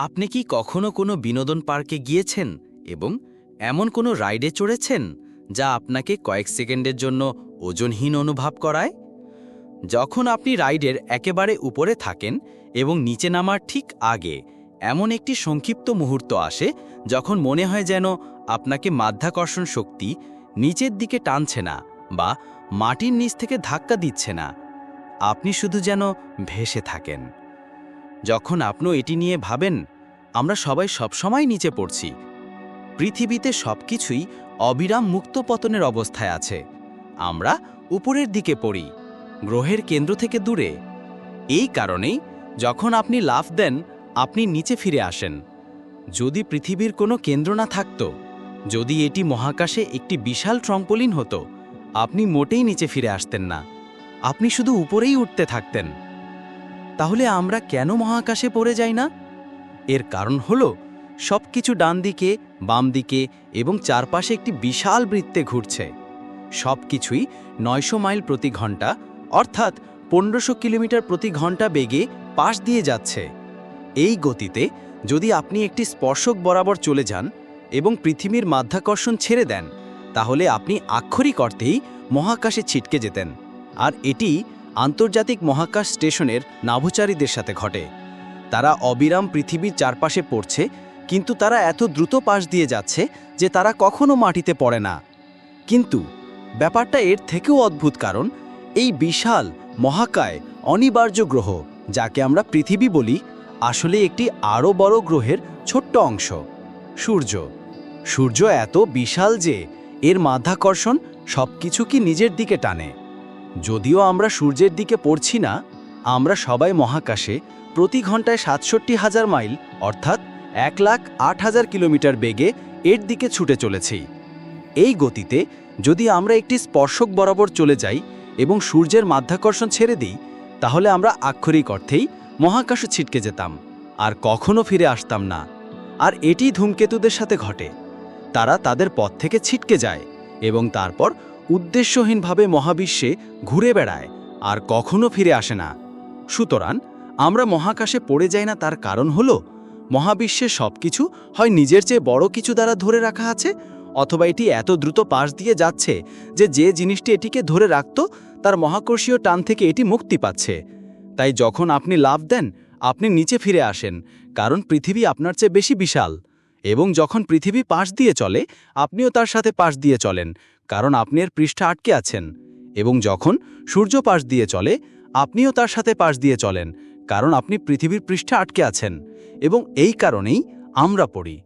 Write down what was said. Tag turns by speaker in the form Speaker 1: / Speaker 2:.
Speaker 1: আপনি কি কখনো কোনো বিনোদন পার্কে গিয়েছেন এবং এমন কোনো রাইডে চড়েছেন যা আপনাকে কয়েক সেকেন্ডের জন্য ওজনহীন অনুভব করায়? যখন আপনি রাইডের একেবারে উপরে থাকেন এবং নিচে নামার ঠিক আগে এমন একটি সংক্ষিপ্ত মুহূর্ত আসে যখন মনে হয় যেন আপনাকে মাধ্যাকর্ষণ শক্তি নিচের দিকে টানছে না বা মাটির নিচ থেকে ধাক্কা দিচ্ছে না। আপনি শুধু যেন ভেসে থাকেন। যখন আপনি এটি নিয়ে ভাবেন, আমরা সবাই সবসময় নিচে পড়ছি। পৃথিবীতে সবকিছুই অবিরাম মুক্ত পতনের অবস্থায় আছে। আমরা উপরের দিকে পড়ি, গ্রহের কেন্দ্র থেকে দূরে। এই কারণেই যখন আপনি লাফ দেন, আপনি নিচে ফিরে আসেন। যদি পৃথিবীর কোনো কেন্দ্র না থাকত, যদি এটি মহাকাশে একটি বিশাল ট্রম্পলিন হতো, আপনি মোটেই নিচে ফিরে আসতেন না। আপনি শুধু উপরেই উঠতে থাকতেন। তাহলে আমরা কেন মহাকাশে পড়ে যাই না? এর কারণ হল সব কিছু ডান দিকে বাম দিকে এবং চারপাশে একটি বিশাল বৃত্তে ঘুরছে। সব কিছুই নয়শো মাইল প্রতি ঘণ্টা, অর্থাৎ পনেরোশো কিলোমিটার প্রতি ঘণ্টা বেগে পাশ দিয়ে যাচ্ছে। এই গতিতে যদি আপনি একটি স্পর্শক বরাবর চলে যান এবং পৃথিবীর মাধ্যাকর্ষণ ছেড়ে দেন, তাহলে আপনি আক্ষরিক অর্থেই মহাকাশে ছিটকে যেতেন। আর এটি আন্তর্জাতিক মহাকাশ স্টেশনের নাভচারীদের সাথে ঘটে। তারা অবিরাম পৃথিবীর চারপাশে পড়ছে, কিন্তু তারা এত দ্রুত পাশ দিয়ে যাচ্ছে যে তারা কখনো মাটিতে পড়ে না। কিন্তু ব্যাপারটা এর থেকেও অদ্ভুত কারণ, এই বিশাল মহাকায় অনিবার্য গ্রহ, যাকে আমরা পৃথিবী বলি, আসলে একটি আরও বড় গ্রহের ছোট্ট অংশ, সূর্য। সূর্য এত বিশাল যে এর মাধ্যাকর্ষণ সব কিছু কি নিজের দিকে টানে। যদিও আমরা সূর্যের দিকে পড়ছি না, আমরা সবাই মহাকাশে প্রতি ঘন্টায় সাতষট্টি হাজার মাইল, অর্থাৎ এক লাখ আট হাজার কিলোমিটার বেগে এর দিকে ছুটে চলেছি। এই গতিতে যদি আমরা একটি স্পর্শক বরাবর চলে যাই এবং সূর্যের মাধ্যাকর্ষণ ছেড়ে দিই, তাহলে আমরা আক্ষরিক অর্থেই মহাকাশে ছিটকে যেতাম, আর কখনো ফিরে আসতাম না। আর এটি ধূমকেতুদের সাথে ঘটে। তারা তাদের পথ থেকে ছিটকে যায় এবং তারপর উদ্দেশ্যহীনভাবে মহাবিশ্বে ঘুরে বেড়ায় আর কখনো ফিরে আসে না। সুতরাং আমরা মহাকাশে পড়ে যাই না তার কারণ হল, মহাবিশ্বে সব কিছু হয় নিজের চেয়ে বড় কিছু দ্বারা ধরে রাখা আছে, অথবা এটি এত দ্রুত পাশ দিয়ে যাচ্ছে যে যে জিনিসটি এটিকে ধরে রাখত, তার মহাকর্ষীয় টান থেকে এটি মুক্তি পাচ্ছে। তাই যখন আপনি লাভ দেন, আপনি নিচে ফিরে আসেন, কারণ পৃথিবী আপনার চেয়ে বেশি বিশাল। এবং যখন পৃথিবী পাশ দিয়ে চলে, আপনিও তার সাথে পাশ দিয়ে চলেন কারণ আপনি এর পৃষ্ঠা আটকে আছেন এবং যখন সূর্য পাশ দিয়ে চলে, আপনিও তার সাথে পাশ দিয়ে চলেন, কারণ আপনি পৃথিবীর পৃষ্ঠা আটকে আছেন এবং এই কারণেই আমরা পড়ি।